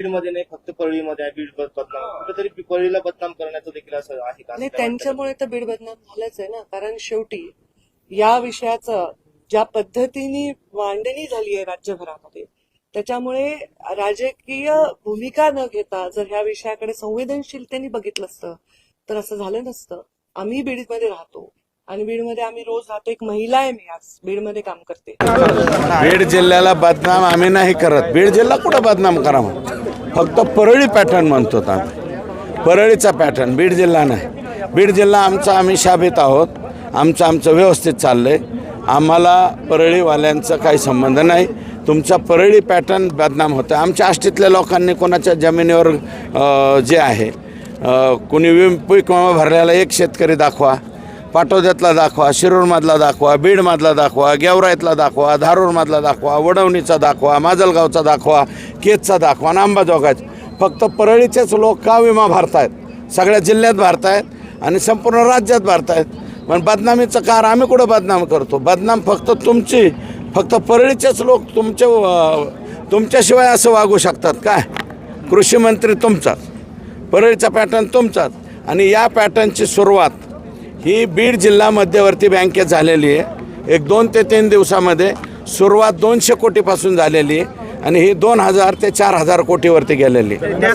बीडमध्ये नाही फक्त परळीमध्ये आहे बीड बद- बदनाम. कुठेतरी परळीला बदनाम करण्याचं देखील असं आहे का नाही? त्यांच्यामुळे तर बीड बदनाम झालंच आहे ना. कारण शेवटी या विषयाचं ज्या पद्धतीने मांडणी झाली आहे राज्यभरामध्ये त्याच्यामुळे राजकीय भूमिका न घेता जर ह्या विषयाकडे संवेदनशीलतेने बघितलं असतं तर असं झालं नसतं. आम्ही बीडमध्ये राहतो. आणि बीडमध्ये आम्ही रोज राहतो. एक महिला आहे मी आज. बीडमध्ये काम करते. बीड जिल्ह्याला बदनाम आम्ही नाही करत. बीड जिल्हा कुठं बदनाम करावं? फक्त परळी पॅटर्न म्हणतो आम्ही परळीचा पॅटर्न बीड जिल्हा नाही. बीड जिल्हा आमचा आम्ही शाबित आहोत. आमचं आमचं व्यवस्थित चाललं आहे आम्हाला परळीवाल्यांचा काही संबंध नाही. तुमचा परळी पॅटर्न बदनाम होतं आमच्या आष्टीतल्या लोकांनी कोणाच्या जमिनीवर जे आहे कुणी विम पीक विमा भरलेला एक शेतकरी दाखवा. पाटोद्यातला दाखवा शिरूरमधला दाखवा बीडमधला दाखवा गेवराईतला दाखवा धारूरमधला दाखवा वडवणीचा दाखवा माजलगावचा दाखवा केजचा दाखवा आणि अंबाजोगाचा फक्त परळीचेच लोक का विमा भरतायत? सगळ्या जिल्ह्यात भरतायत आणि संपूर्ण राज्यात भरतायत. पण बदनामीचं कार आम्ही कुठं बदनाम करतो? बदनाम फक्त तुमची फक्त परळीचेच लोक तुमचे तुमच्याशिवाय असं वागू शकतात काय कृषी मंत्री तुमचाच परळीचा पॅटर्न तुमचाच. आणि या पॅटर्नची सुरुवात ही बीड जिल्हा मध्यवर्ती बँकेत झालेली आहे. एक दोन ते तीन दिवसामध्ये सुरुवात दोनशे कोटीपासून झालेली आहे आणि ही दोन हजार ते चार हजार कोटीवरती गेलेली आहे.